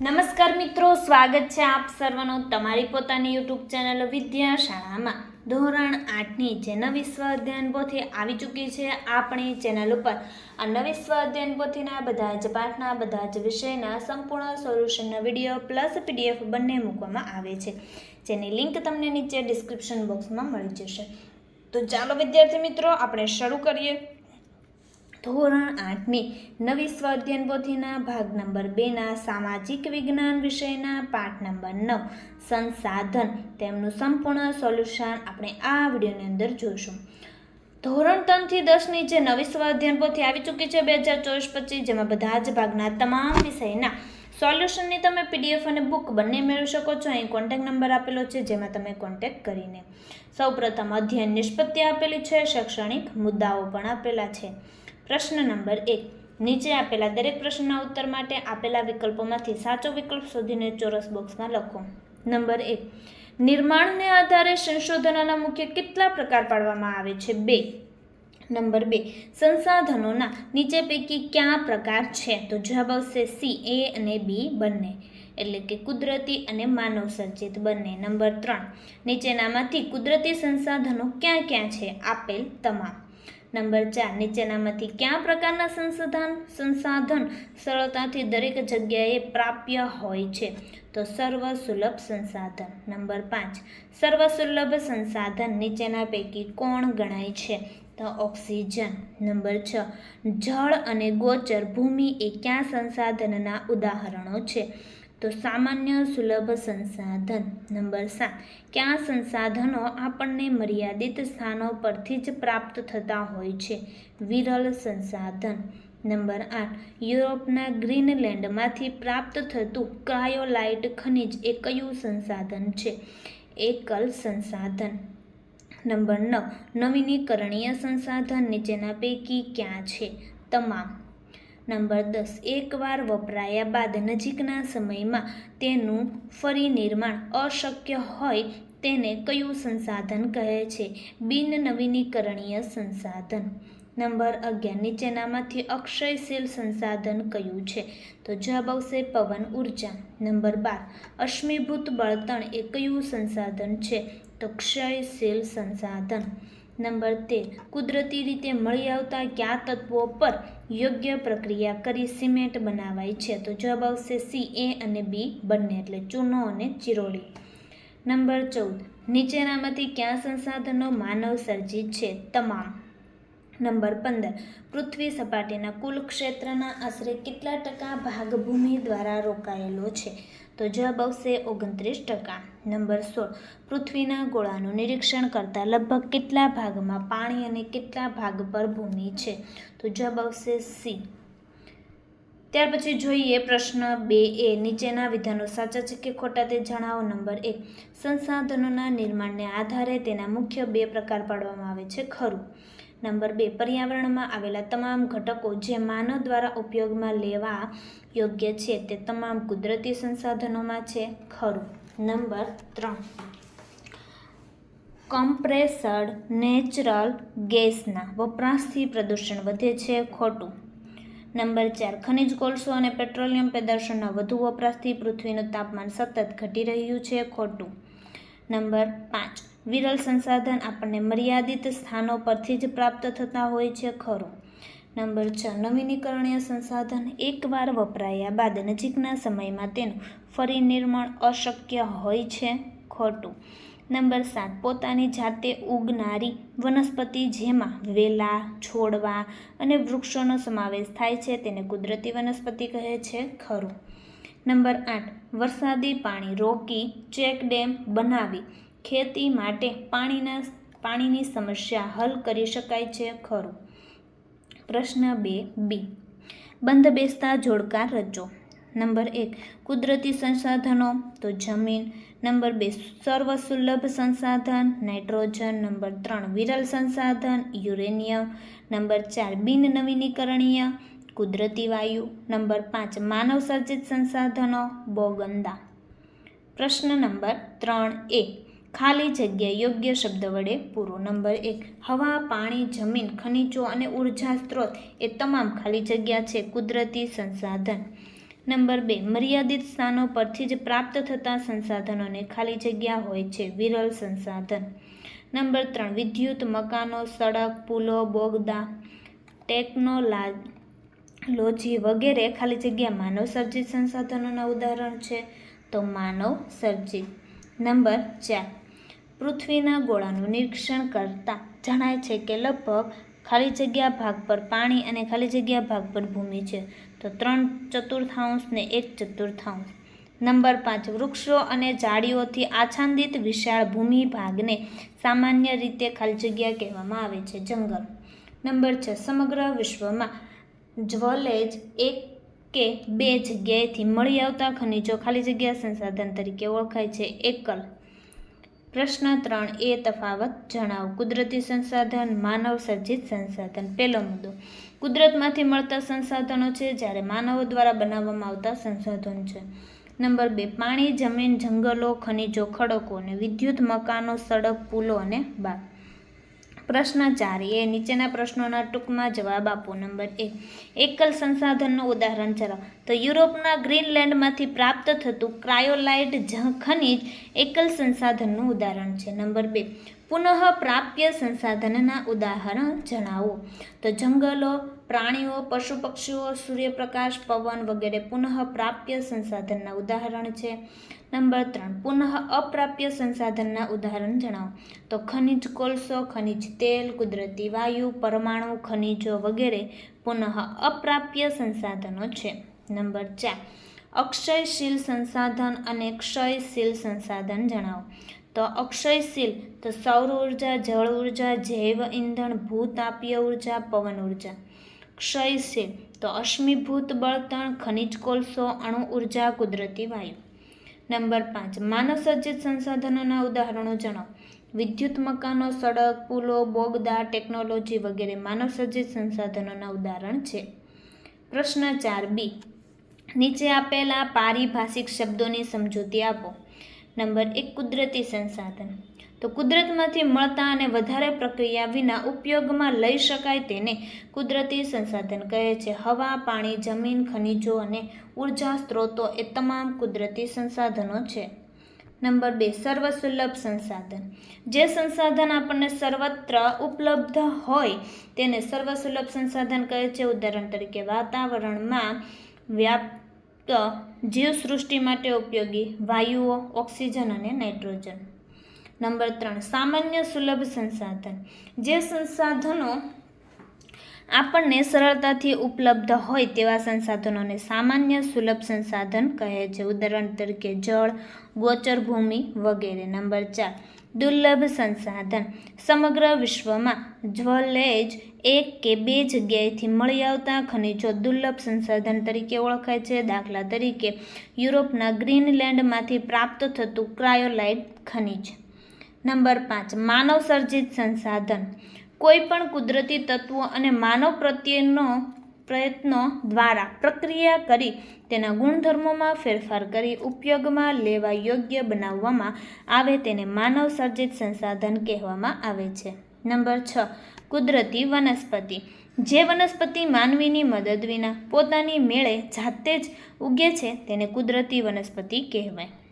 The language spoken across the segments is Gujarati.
નમસ્કાર મિત્રો, સ્વાગત છે આપ સર્વનો તમારી પોતાની યુટ્યુબ ચેનલ વિદ્યા શાળામાં ધોરણ આઠની જે નવી સ્વ અધ્યયન પોથી આવી ચૂકી છે આપણી ચેનલ ઉપર. આ નવી સ્વ અધ્યયન પોથીના બધા જ પાઠના, બધા જ વિષયના સંપૂર્ણ સોલ્યુશનના વીડિયો પ્લસ પીડીએફ બંને મૂકવામાં આવે છે. જેની લિંક તમને નીચે ડિસ્ક્રિપ્શન બોક્સમાં મળી જશે. તો ચાલો વિદ્યાર્થી મિત્રો, આપણે શરૂ કરીએ. ધોરણ આઠની નવી સ્વાધ્યન પોથીના ભાગ નંબર બેના સામાજિક વિજ્ઞાન વિષયના પાઠ નંબર નવ, સંસાધન. તેમનું સંપૂર્ણ સોલ્યુશન આપણે આ વિડીયોની અંદર જોઈશું. ધોરણ ત્રણથી દસની જે નવી સ્વાધ્યાયન પોથી આવી ચૂકી છે બે હજાર ચોવીસ પચીસ, જેમાં બધા જ ભાગના તમામ વિષયના સોલ્યુશનની તમે પીડીએફ અને બુક બંને મેળવી શકો છો. અહીં કોન્ટેક્ટ નંબર આપેલો છે, જેમાં તમે કોન્ટેક્ટ કરીને. સૌપ્રથમ અધ્યયન નિષ્પત્તિ આપેલી છે, શૈક્ષણિક મુદ્દાઓ પણ આપેલા છે. પ્રશ્ન નંબર એક. નીચે આપેલા દરેક પ્રશ્નના ઉત્તર માટે આપેલા વિકલ્પોમાંથી સાચો વિકલ્પ શોધીને ચોરસ બોક્સમાં લખો. નંબર એક. નિર્માણને આધારે સંશોધનોના મુખ્ય કેટલા પ્રકાર પાડવામાં આવે છે? બે. નંબર બે. સંસાધનોના નીચે પૈકી કયા પ્રકાર છે? તો જવાબ આવશે સી, એ અને બી બંને. એટલે કે કુદરતી અને માનવ સર્જિત બંને. નંબર ત્રણ. નીચેનામાંથી કુદરતી સંસાધનો ક્યાં ક્યાં છે? આપેલ તમામ. નંબર ચાર, નીચેનામાંથી કયા પ્રકારના સંસાધન સંસાધન સરળતાથી દરેક જગ્યાએ પ્રાપ્ય હોય છે? તો સર્વ સુલભ સંસાધન. નંબર પાંચ સર્વ સુલભ સંસાધન નીચેના પૈકી કોણ ગણાય છે? તો ઓક્સિજન. નંબર છ, જળ અને ગોચર ભૂમિ એ કયા સંસાધનના ઉદાહરણો છે? તો સામાન્ય સુલભ સંસાધન નંબર સાત. કયા સંસાધનો આપણને મર્યાદિત સ્થાનો પરથી જ પ્રાપ્ત થતા હોય છે? વિરલ સંસાધન નંબર આઠ. યુરોપના ગ્રીનલેન્ડમાંથી પ્રાપ્ત થતું ક્રાયોલાઇટ ખનિજ એ કયું સંસાધન છે? એકલ સંસાધન નંબર નવ. નવીનીકરણીય સંસાધન નીચેના પૈકી ક્યાં છે? તમામ. નંબર દસ. એકવાર વપરાયા બાદ નજીકના સમયમાં તેનું ફરી નિર્માણ અશક્ય હોય તેને કયું સંસાધન કહે છે? બિન નવીનીકરણીય સંસાધન. નંબર અગિયાર. નીચેનામાંથી અક્ષયશીલ સંસાધન કયું છે? તો જવાબ આવશે પવન ઊર્જા. નંબર બાર. અશ્મિભૂત બળતણ એ કયું સંસાધન છે? તો ક્ષયશીલ સંસાધન. નંબર તેર કુદરતી રીતે મળી આવતા કયા તત્વો પર યોગ્ય પ્રક્રિયા કરી સિમેન્ટ બનાવાય છે? તો જવાબ આવશે સી, એ અને બી બંને, એટલે ચૂનો અને ચિરોડી નંબર ચૌદ, નીચેનામાંથી કયા સંસાધનો માનવ સર્જિત છે? તમામ. નંબર પંદર, પૃથ્વી સપાટીના કુલ ક્ષેત્રના આશરે કેટલા ટકા ભાગ ભૂમિ દ્વારા રોકાયેલો છે? તો જવાબ આવશે ઓગણત્રીસ ટકા. નંબર સોળ, પૃથ્વીના ગોળાનું નિરીક્ષણ કરતાં લગભગ કેટલા ભાગમાં પાણી અને કેટલા ભાગ પર ભૂમિ છે? તો જવાબ આવશે સી. ત્યાર પછી જોઈએ પ્રશ્ન બે એ, નીચેના વિધાનો સાચા છે કે ખોટા તે જણાવો નંબર એક. સંસાધનોના નિર્માણને આધારે તેના મુખ્ય બે પ્રકાર પાડવામાં આવે છે, ખરું. નંબર બે, પર્યાવરણમાં આવેલા તમામ ઘટકો જે માનવ દ્વારા ઉપયોગમાં લેવા યોગ્ય છે તે તમામ કુદરતી સંસાધનોમાં છે. ખરું. નંબર ત્રણ. કમ્પ્રેસર્ડ નેચરલ ગેસના વપરાશથી પ્રદૂષણ વધે છે ખોટું. નંબર ચાર. ખનિજ કોલસો અને પેટ્રોલિયમ પેદાશોના વધુ વપરાશથી પૃથ્વીનું તાપમાન સતત ઘટી રહ્યું છે ખોટું. નંબર પાંચ. વિરલ સંસાધન આપણને મર્યાદિત સ્થાનો પરથી જ પ્રાપ્ત થતા હોય છે, ખરું. નંબર છ, નવીનીકરણીય સંસાધન એકવાર વપરાયા બાદ નજીકના સમયમાં તેનું ફરી નિર્માણ અશક્ય હોય છે, ખોટું. નંબર સાત, પોતાની જાતે ઉગનારી વનસ્પતિ જેમાં વેલા, છોડવા અને વૃક્ષોનો સમાવેશ થાય છે તેને કુદરતી વનસ્પતિ કહે છે, ખરું. નંબર આઠ, વરસાદી પાણી રોકી ચેક ડેમ બનાવી ખેતી માટે પાણીના પાણીની સમસ્યા હલ કરી શકાય છે? ખરું. પ્રશ્ન બે બી. બંધ બેસતા જોડકા રચો નંબર એક, કુદરતી સંસાધનો, તો જમીન. નંબર બે, સર્વસુલભ સંસાધન, નાઇટ્રોજન. નંબર ત્રણ, વિરલ સંસાધન, યુરેનિયમ. નંબર ચાર, બિન નવીનીકરણીય, કુદરતી વાયુ. નંબર પાંચ, માનવ સર્જિત સંસાધનો, બોગંદા. પ્રશ્ન નંબર ત્રણ એ ખાલી જગ્યા યોગ્ય શબ્દ વડે પૂરો. નંબર એક, હવા, પાણી, જમીન, ખનિજો અને ઊર્જા સ્ત્રોત એ તમામ ખાલી જગ્યા છે કુદરતી સંસાધન. નંબર બે, મર્યાદિત સ્થાનો પરથી જ પ્રાપ્ત થતા સંસાધનોને ખાલી જગ્યા હોય છે વિરલ સંસાધન. નંબર ત્રણ, વિદ્યુત મકાનો, સડક, પુલો, બોગદા, ટેકનોલોજી વગેરે ખાલી જગ્યા માનવ સર્જિત સંસાધનોના ઉદાહરણ છે તો માનવ સર્જિત. નંબર ચાર પૃથ્વીના ગોળાનું નિરીક્ષણ કરતાં જણાય છે કે લગભગ ખાલી જગ્યા ભાગ પર પાણી અને ખાલી જગ્યા ભાગ પર ભૂમિ છે. તો ત્રણ ચતુર્થાંશ ને એક ચતુર્થાંશ. નંબર પાંચ, વૃક્ષો અને ઝાડીઓથી આચ્છાદિત વિશાળ ભૂમિ ભાગને સામાન્ય રીતે ખાલી જગ્યા કહેવામાં આવે છે, જંગલ. નંબર છ, સમગ્ર વિશ્વમાં જ્વલેજ એક કે બે જગ્યાએથી મળી આવતા ખનિજો ખાલી જગ્યા સંસાધન તરીકે ઓળખાય છે, એકલ. પ્રશ્ન ત્રણ, એ તફાવત જણાવો. કુદરતી સંસાધન, માનવ સર્જિત સંસાધન. પહેલો મુદ્દો. કુદરતમાંથી મળતા સંસાધનો છે જ્યારે માનવો દ્વારા બનાવવામાં આવતા સંસાધન છે. નંબર બે, પાણી, જમીન, જંગલો, ખનિજો, ખડકો અને વિદ્યુત મકાનો, સડક, પુલો અને બાગ. પ્રશ્ન ચાર. એ નીચેના પ્રશ્નોના ટૂંકમાં જવાબ આપો. નંબર એક એકલ સંસાધનનું ઉદાહરણ જણાવો તો યુરોપના ગ્રીનલેન્ડમાંથી પ્રાપ્ત થતું ક્રાયોલાઇટ ખનિજ એકલ સંસાધનનું ઉદાહરણ છે. નંબર બે. પુનઃ પ્રાપ્ય સંસાધનના ઉદાહરણ જણાવો. તો જંગલો, પ્રાણીઓ પશુ પક્ષીઓ સૂર્યપ્રકાશ, પવન વગેરે પુનઃ પ્રાપ્ય સંસાધનના ઉદાહરણ છે. નંબર ત્રણ, પુનઃ અપ્રાપ્ય સંસાધનના ઉદાહરણ જણાવો. તો ખનિજ કોલસો, ખનિજ તેલ, કુદરતી વાયુ, પરમાણુ, ખનિજો વગેરે પુનઃ અપ્રાપ્ય સંસાધનો છે. નંબર ચાર, અક્ષયશીલ સંસાધન અને ક્ષયશીલ સંસાધન જણાવો. તો અક્ષયશીલ, તો સૌર ઊર્જા, જળ ઊર્જા, જૈવ ઇંધણ ભૂતાપીય ઊર્જા, પવન ઊર્જા. ક્ષયશીલ, તો અશ્મિભૂત બળતણ, ખનિજ કોલસો, અણુ ઊર્જા, કુદરતી વાયુ. નંબર પાંચ, માનવ સર્જિત સંસાધનોના ઉદાહરણો જણાવો. વિદ્યુત મકાનો, સડક, પુલો, બોગદા, ટેકનોલોજી વગેરે માનવ સર્જિત સંસાધનોના ઉદાહરણ છે. પ્રશ્ન ચાર, બી. નીચે આપેલા પારિભાષિક શબ્દોની સમજૂતી આપો. નંબર એક, કુદરતી સંસાધન. તો કુદરતમાંથી મળતા અને વધારે પ્રક્રિયા વિના ઉપયોગમાં લઈ શકાય તેને કુદરતી સંસાધન કહે છે. હવા, પાણી, જમીન, ખનિજો અને ઊર્જા સ્ત્રોતો એ તમામ કુદરતી સંસાધનો છે. નંબર બે, સર્વસુલભ સંસાધન. જે સંસાધન આપણને સર્વત્ર ઉપલબ્ધ હોય તેને સર્વસુલભ સંસાધન કહે છે. ઉદાહરણ તરીકે, વાતાવરણમાં વ્યાપ્ત જીવસૃષ્ટિ માટે ઉપયોગી વાયુઓ, ઓક્સિજન અને નાઇટ્રોજન. નંબર ત્રણ, સામાન્ય સુલભ સંસાધન. જે સંસાધનો આપણને સરળતાથી ઉપલબ્ધ હોય તેવા સંસાધનોને સામાન્ય સુલભ સંસાધન કહે છે. ઉદાહરણ તરીકે જળ, ગોચર ભૂમિ વગેરે. નંબર ચાર, દુર્લભ સંસાધન. સમગ્ર વિશ્વમાં જ્વલેજ એક કે બે જગ્યાએથી મળી આવતા ખનિજો દુર્લભ સંસાધન તરીકે ઓળખાય છે. દાખલા તરીકે, યુરોપના ગ્રીનલેન્ડમાંથી પ્રાપ્ત થતું ક્રાયોલાઇટ ખનિજ. નંબર પાંચ, માનવ સર્જિત સંસાધન. કોઈ પણ કુદરતી તત્વો અને માનવ પ્રત્યેનો પ્રયત્નો દ્વારા પ્રક્રિયા કરી તેના ગુણધર્મોમાં ફેરફાર કરી ઉપયોગમાં લેવા યોગ્ય બનાવવામાં આવે તેને માનવ સર્જિત સંસાધન કહેવામાં આવે છે. નંબર છ, કુદરતી વનસ્પતિ. જે વનસ્પતિ માનવીની મદદ વિના પોતાની મેળે જાતે જ ઉગે છે તેને કુદરતી વનસ્પતિ કહેવાય.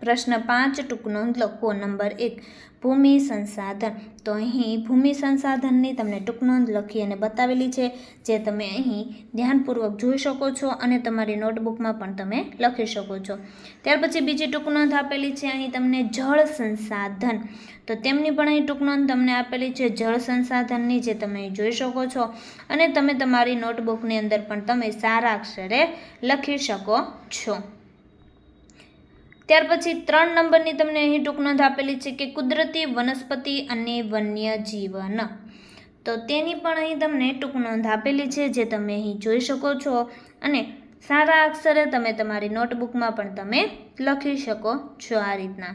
પ્રશ્ન પાંચ, ટૂંક નોંધ લખો. નંબર એક, ભૂમિ સંસાધન. તો અહીં ભૂમિ સંસાધનની તમને ટૂંક નોંધ લખી અને બતાવેલી છે, જે તમે અહીં ધ્યાનપૂર્વક જોઈ શકો છો અને તમારી નોટબુકમાં પણ તમે લખી શકો છો. ત્યાર પછી બીજી ટૂંક નોંધ આપેલી છે, અહીં તમને જળ સંસાધન. તો તેમની પણ અહીં ટૂંક નોંધ તમને આપેલી છે, જળ સંસાધનની, જે તમે જોઈ શકો છો. અને તમે તમારી નોટબુકની અંદર પણ તમે સારા અક્ષરે લખી શકો છો. ત્યાર પછી ત્રણ નંબરની તમને અહીં ટૂંક નોંધ આપેલી છે કે કુદરતી વનસ્પતિ અને વન્ય જીવન તો તેની પણ અહીં તમને ટૂંક નોંધ આપેલી છે જે તમે અહીં જોઈ શકો છો અને સારા અક્ષરે તમે તમારી નોટબુકમાં પણ તમે લખી શકો છો આ રીતના.